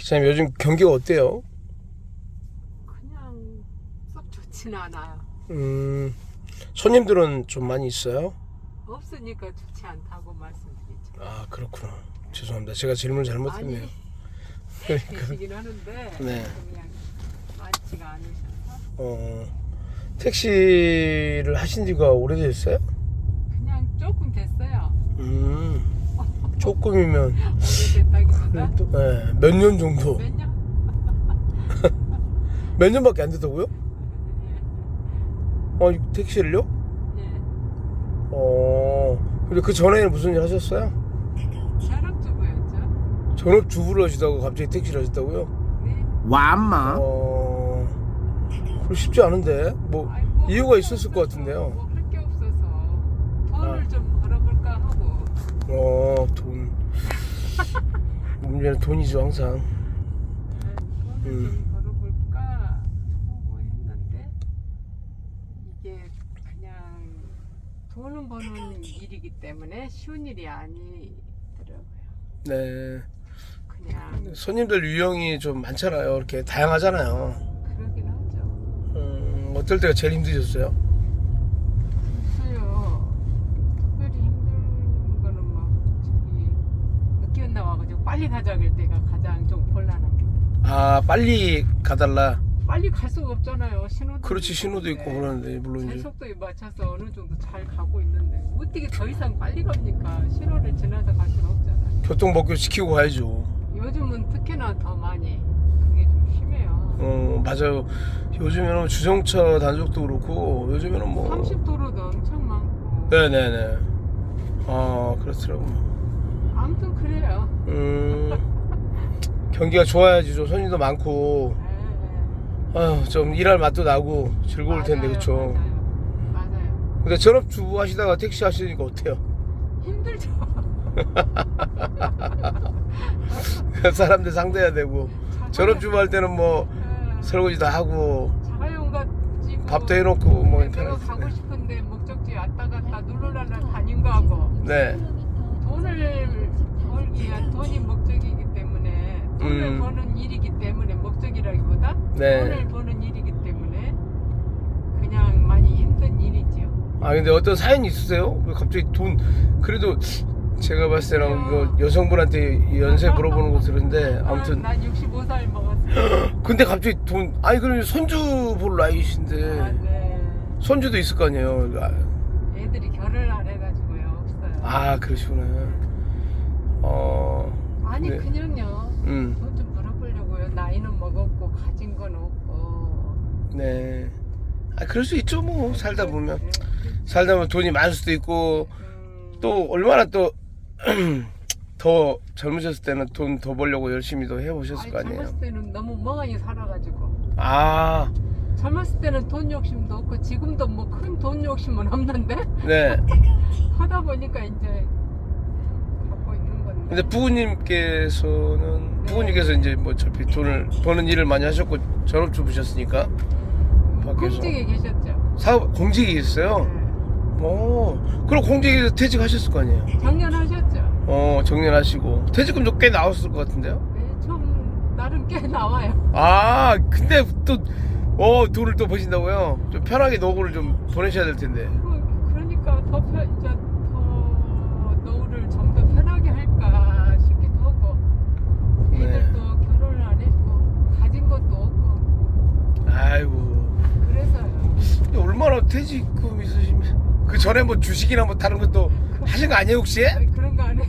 기사님 요즘 경기가 어때요? 그냥 썩 좋지는 않아요. 음, 손님들은 좀 많이 있어요? 없으니까 좋지 않다고 말씀드리죠. 아 그렇구나. 죄송합니다. 제가 질문 잘못했네요. 계시긴 하는데 네. 그냥 많지가 않으셔서 어, 택시를 하신 지가 오래됐어요? 그냥 조금 됐어요. 음, 조금이면 네, 몇년 정도? 몇 년? 몇 년밖에 안 됐다고요? 어, 이 택시를요? 예. 어, 근데 그 전에는 무슨 일 하셨어요? 산업주부였죠. 전업 주부를 하시다가 갑자기 택시를 하셨다고요? 네. 완마 어, 그거 쉽지 않은데 뭐 아이, 뭐 이유가 할게 있었을 것 없어서, 같은데요. 뭐 할게 없어서 돈을 아. 좀 벌어볼까 하고 어, 돈. 문제는 돈이죠 항상. 네, 음. 좀 벌어볼까 하고 했는데 이게 그냥 돈은 버는 일이기 때문에 쉬운 일이 아니더라고요. 네. 그냥 손님들 유형이 좀 많잖아요. 이렇게 다양하잖아요. 그러긴 하죠. 음, 어떨 때가 제일 힘드셨어요? 특별히 힘든 거는 뭐 저기 늦게 나와가지고 빨리 가자 그럴 때가 가장 좀 곤란합니다. 아, 빨리 가달라. 빨리 갈 수가 없잖아요. 신호도 그렇지, 신호도 있고 있는데. 그러는데, 물론 제 이제. 속도에 맞춰서 어느 정도 잘 가고 있는데 어떻게 더 이상 빨리 갑니까? 신호를 지나서 갈 수는 없잖아요. 교통법규 지키고 가야죠. 요즘은 특히나 더 많이 그게 좀 심해요. 어, 맞아요. 요즘에는 주정차 단속도 그렇고, 요즘에는 뭐. 30도로도 엄청 많고 네네네. 아, 그렇더라고요. 아무튼 그래요. 음, 경기가 좋아야지 좀 손님도 많고, 네, 아유, 좀 일할 맛도 나고 즐거울 텐데, 맞아요, 그쵸? 맞아요. 맞아요. 근데 전업주부 하시다가 택시 하시니까 어때요? 힘들죠. 사람들 상대해야 되고, 전업주부 할 때는 뭐, 네. 설거지 다 하고, 자가용가 지고 밥도 해놓고, 뭐, 편하지. 가고 싶은데 목적지 왔다 갔다 누르라라 다닌 거 하고 네. 위한 돈이 목적이기 때문에 돈을 음. 버는 일이기 때문에 목적이라기보다 네. 돈을 버는 일이기 때문에 그냥 많이 힘든 일이죠. 아, 근데 어떤 사연이 있으세요? 왜 갑자기 돈, 그래도 제가 봤을 때는 이거 여성분한테 연세 물어보는 거 들은데, 아무튼. 난 65살 먹었어요. 근데 갑자기 돈, 아니, 그럼 손주 볼 나이신데, 아, 네. 손주도 있을 거 아니에요? 아, 애들이 결혼을 안 해가지고요 없어요. 아 그러시구나. 어, 아니 네. 그냥요. 음, 돈좀 벌어보려고요. 나이는 먹었고 가진 건 없고. 네. 아 그럴 수 있죠 뭐 살다 보면 네, 살다 보면 돈이 많을 수도 있고 음, 또 얼마나 또 더 젊으셨을 때는 돈 더 벌려고 열심히 또 해보셨을 아니, 거 아니에요. 젊었을 때는 너무 멍하니 살아가지고 아, 젊었을 때는 돈 욕심도 없고 지금도 뭐 큰 돈 욕심은 없는데 네. 하다 보니까 이제. 근데 부모님께서는 부모님께서 이제 뭐 어차피 돈을 버는 일을 많이 하셨고 전업주부셨으니까 밖에서. 공직에 계셨죠. 사업 공직이 있어요. 네. 오, 그럼 공직에서 퇴직하셨을 거 아니에요. 정년하셨죠. 어 정년하시고 퇴직금도 꽤 나왔을 것 같은데요? 네, 좀 나름 꽤 나와요. 아 근데 또 어 돈을 또 버신다고요? 좀 편하게 노후를 좀 보내셔야 될 텐데 그- 그러니까 더 편, 이제 더 노후를 좀 더 편하게 할까 싶기도 하고 네. 애들도 결혼을 안 했고 가진 것도 없고 아이고 그래서요. 근데 얼마나 퇴직금 있으시면 그 전에 뭐 주식이나 뭐 다른 것도 하신 거 아니에요 혹시? 아니, 그런 거 안 해요.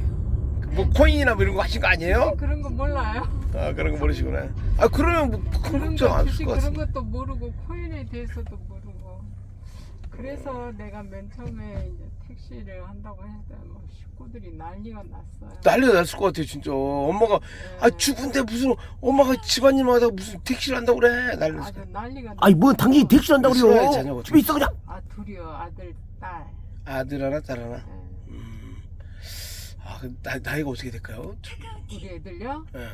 뭐 코인이나 뭐 이런 거 하신 거 아니에요? 그런 거 몰라요. 아 그런 거 모르시구나 아 그러면 뭐큰 그런 걱정 거 안 주식 하실 것 그런 같은데 것도 모르고 코인에 대해서도 모르고 그래서 내가 맨 처음에 이제 택시를 한다고 했을 때뭐 식구들이 난리가 났어요. 난리가 났을 것 같아요 진짜 엄마가 아 죽은데 무슨 엄마가 집안일만 하다가 무슨 택시를 한다고 그래 난리 났어 아주 난리가 아니 뭐 당연히 택시 한다고 있어야지, 그래요 자녀가 집에 있어 그냥 아 둘이요 아들 딸. 아들 하나 딸 하나 예. 아, 그 나, 나이가 어떻게 될까요? 우리 애들요? 예.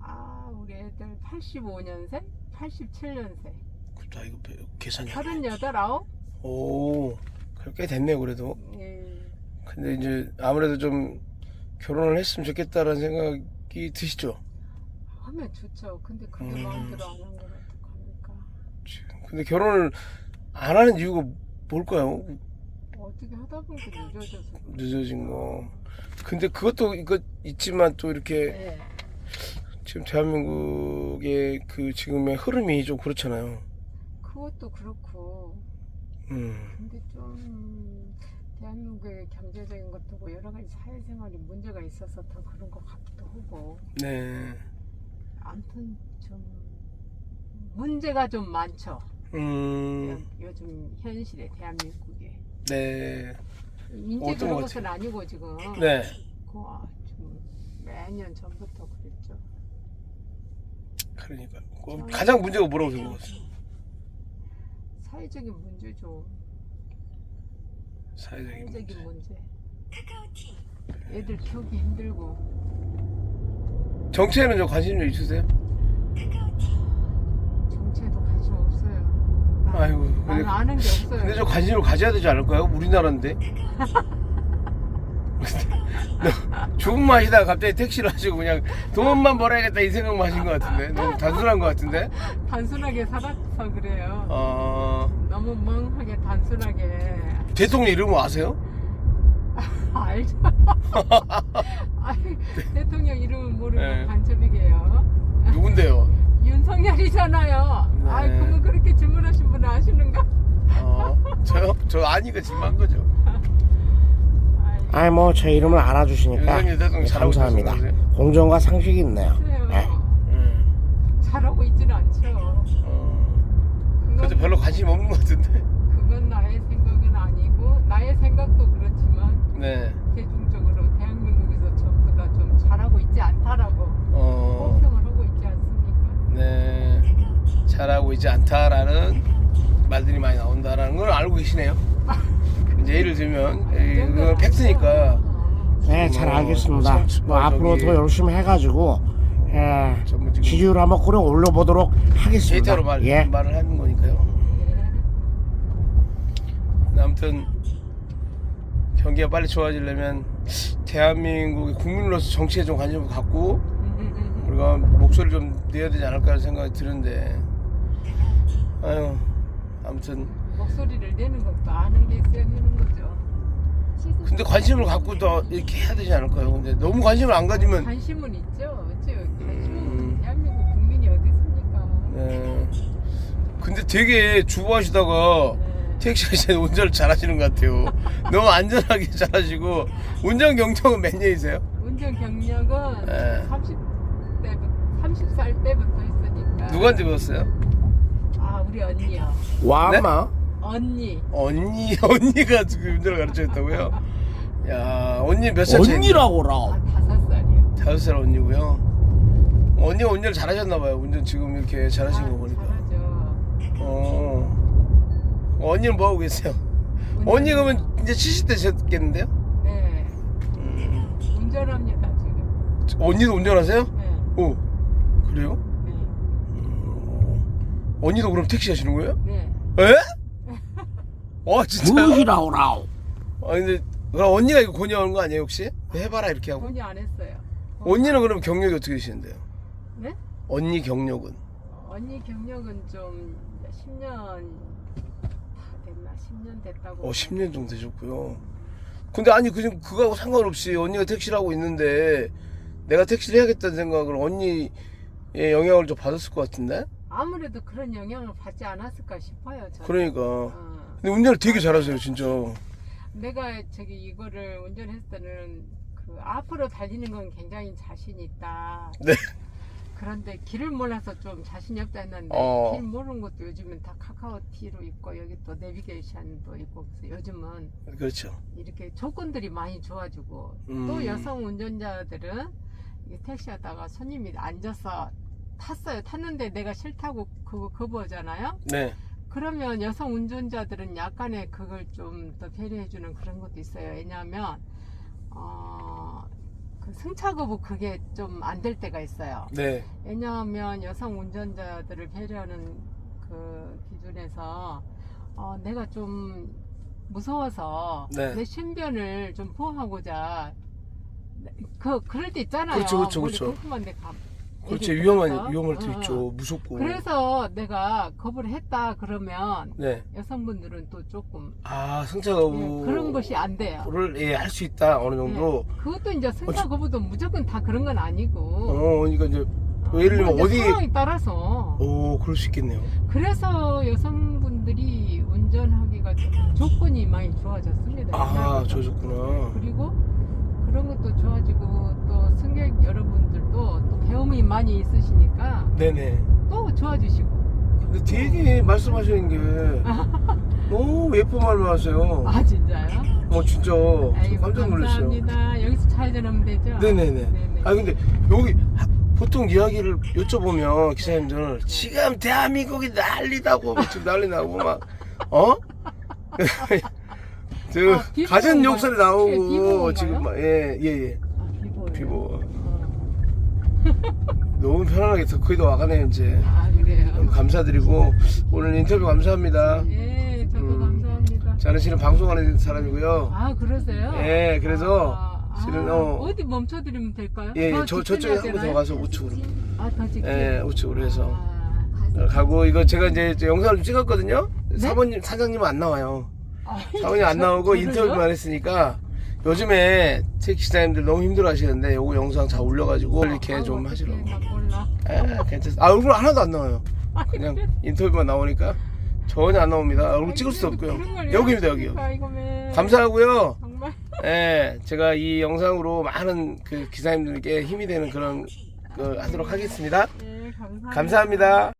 아 우리 애들 85년생, 87년생, 그 나이가 배- 계산이. 안 돼. 38, 아홉. 오, 그래, 꽤 됐네요, 그래도. 예. 근데 이제 아무래도 좀 결혼을 했으면 좋겠다라는 생각이 드시죠? 하면 좋죠. 근데 그게 음. 마음대로 안한건 어떡합니까? 근데 결혼을 안 하는 이유가 뭘까요? 어떻게 하다 보니까 늦어져서. 늦어진 거. 근데 그것도 이거 있지만 또 이렇게 네. 지금 대한민국의 그 지금의 흐름이 좀 그렇잖아요. 그것도 그렇고 음. 근데 좀 대한민국의 경제적인 것도 고 여러 가지 사회생활이 문제가 있어서 더 그런 것 같기도 하고 네. 아무튼 좀 문제가 좀 많죠. 음. 요- 요즘 현실에 대한민국에 네. 인제 어떤 그런 거지? 것은 아니고 지금 네. 그, 아, 좀 매년 전부터 그랬죠. 그러니까 그 가장 문제가 뭐라고 생각하세요? 사회적인 문제죠. 사회적인 문제. 사회적인 문제. 애들 키우기 힘들고 정치에는 좀 관심 좀 있으세요? 정치에도 관심 없어요. 나- 아이고, 나는 근데- 아는 게 없어요. 근데 좀 관심을 가져야 되지 않을까요? 우리나라인데. 좋은 맛이다 갑자기 택시를 하시고 그냥 돈만 벌어야겠다 이 생각만 하신 것 같은데 너무 단순한 것 같은데 단순하게 살아서 그래요. 어, 너무 멍하게 단순하게 대통령 이름 아세요? 알죠. 아니, 대통령 이름은 모르고 네. 간첩이게요. 누군데요? 윤석열이잖아요. 네. 아, 그러면 그렇게 질문하신 분은 아시는가? 어, 저요? 저 아니까 지금 한 거죠 아이, 아이 뭐제 이름을 알아주시니까 윤석열 대통령 잘하고 감사합니다. 있다고 생각하세요? 공정과 상식이 있네요. 글쎄요. 네. 음, 잘하고 있지는 않죠. 어, 그건, 그래도 별로 관심 없는 것 같은데 그건 나의 생각은 아니고 나의 생각도 그렇지만 네 대중적으로 대한민국에서 전부 다 좀 잘하고 있지 않다라고 어, 호평을 하고 있지 않습니까? 네 잘하고 있지 않다라는 말들이 많이 나온다라는 걸 알고 계시네요 예를 들면 이- 그건 팩트니까 어. 네, 잘 뭐, 알겠습니다. 참, 뭐 앞으로 저기- 더 열심히 해가지고 예, 전부 지금 지지율 한번 끌어 올려보도록 하겠습니다. 데이터로 말, 예. 말을 하는 거니까요 예. 아무튼 경기가 빨리 좋아지려면 대한민국의 국민으로서 정치에 좀 관심을 갖고 우리가 목소리를 좀 내야 되지 않을까 하는 생각이 드는데 아유 아무튼 목소리를 내는 것도 아는 게 있어야 되는 거죠. 근데 관심을 갖고 더 이렇게 해야 되지 않을까요? 근데 너무 관심을 안 가지면 관심은 있죠. 어째 관심은 음. 대한민국 국민이 어디 있습니까? 네. 근데 되게 주부하시다가 네. 택시 아저씨 운전을 잘하시는 것 같아요. 너무 안전하게 잘하시고 운전 경력은 몇 년이세요? 운전 경력은 네. 30대부터 30살 때부터 했으니까. 누구한테 배웠어요? 아 우리 언니요. 와마 언니. 언니 언니가 지금 운전을 가르쳐 줬다고요? 야 언니 몇 살 차이? 언니라고라. 아 다섯 살이요. 다섯 살 언니고요. 언니 가 운전을 잘하셨나 봐요. 운전 지금 이렇게 잘하시는 거 아, 보니까. 잘하죠. 어. 언니는 뭐 하고 계세요? 언니 그러면 이제 70대 되셨겠는데요? 네. 음. 운전합니다 지금. 언니도 운전하세요? 네. 오 그래요? 네. 음. 언니도 그럼 택시 하시는 거예요? 네. 에? 어 진짜요? 무엇이라고라. 아 근데 그럼 언니가 이거 권유하는 거 아니에요 혹시? 해봐라 이렇게 하고 돈이 안 했어요. 언니는 그럼 경력이 어떻게 되시는데요? 네? 언니 경력은? 언니 경력은 좀 10년 다 됐나? 10년 됐다고. 어 10년 정도 되셨고요 근데 아니 그 그거하고 상관없이 언니가 택시를 하고 있는데 내가 택시를 해야겠다는 생각을 언니의 영향을 좀 받았을 것 같은데? 아무래도 그런 영향을 받지 않았을까 싶어요. 저는. 그러니까 어. 근데 운전을 되게 잘하세요 진짜 내가 저기 이거를 운전했을 때는 그 앞으로 달리는 건 굉장히 자신 있다. 네. 그런데 길을 몰라서 좀 자신이 없다 했는데 어. 길 모르는 것도 요즘은 다 카카오티로 있고 여기 또 내비게이션도 있고 그래서 요즘은 그렇죠 이렇게 조건들이 많이 좋아지고 음. 또 여성 운전자들은 이 택시 하다가 손님이 앉아서 탔어요. 탔는데 내가 싫다고 그거 거부하잖아요. 네 그러면 여성 운전자들은 약간의 그걸 좀 더 배려해주는 그런 것도 있어요. 왜냐하면 어, 그 승차 거부 그게 좀 안 될 때가 있어요. 네. 왜냐하면 여성 운전자들을 배려하는 그 기준에서 어, 내가 좀 무서워서 네. 내 신변을 좀 보호하고자 그 그럴 때 있잖아요. 그렇죠, 그렇죠, 그렇죠. 궁금한데 가, 그렇지 위험한 들어서. 위험할 수 어, 있죠. 무섭고. 그래서 내가 거부를 했다 그러면 네. 여성분들은 또 조금 아 승차 예, 거부. 그런 것이 안 돼요. 를 예, 할 수 있다 어느 정도. 예, 그것도 이제 승차 어, 거부도 무조건 다 그런 건 아니고. 어, 그러니까 이제 예를 들면 이제 어디- 상황에 따라서 오 그럴 수 있겠네요. 그래서 여성분들이 운전하기가 좀 조건이 많이 좋아졌습니다. 아 옛날보다. 저셨구나. 그리고 그런 것도 좋아지고 또 승객 여러분들도 또 배움이 많이 있으시니까 네네. 또 좋아지시고. 근데 되게 말씀하시는 게 너무 예쁜 말만 하세요. 아 진짜요? 어 진짜 저 아이고 깜짝 놀랐어요. 감사합니다. 여기서 좌회전하면 되죠? 네네네. 네네. 아 근데 여기 하- 보통 이야기를 여쭤보면 기사님들 지금 대한민국이 난리다고 막 지금 난리 나고 막 어? 저 아, 비보인가요? 가전 욕설이 나오고 비보인가요? 지금 막예예 예, 아, 비보예요. 비보 어. 너무 편안하게 다 와가네요 이제 아 너무 그래요. 감사드리고 오늘 인터뷰 감사합니다. 예, 저도 음. 감사합니다. 저는 실은 방송하는 사람이고요. 아 그러세요? 예, 그래서 아, 실은, 아, 어. 어디 멈춰드리면 될까요? 예, 더저 직진해야 저쪽에 한번 더 되나요? 가서 우측으로 아더 직진. 예 우측으로 해서 아, 가고 이거 제가 이제 저 영상을 좀 찍었거든요. 사모님 사장님은 안 나와요. 아, 사모님 안 나오고? 인터뷰만 했으니까 요즘에 택시 기사님들 너무 힘들어 하시는데 요거 영상 잘 올려가지고 이렇게 아우, 좀 하시라고. 나 몰라. 아, 괜찮습니다. 아 얼굴 하나도 안 나와요. 그냥 인터뷰만 나오니까 전혀 안 나옵니다. 얼굴 찍을 수도 없고요. 걸 여기입니다 여기. 이러니까 이거면. 감사하고요. 정말. 예, 제가 이 영상으로 많은 그 기사님들께 힘이 되는 그런 그 하도록 하겠습니다. 예, 감사합니다. 감사합니다.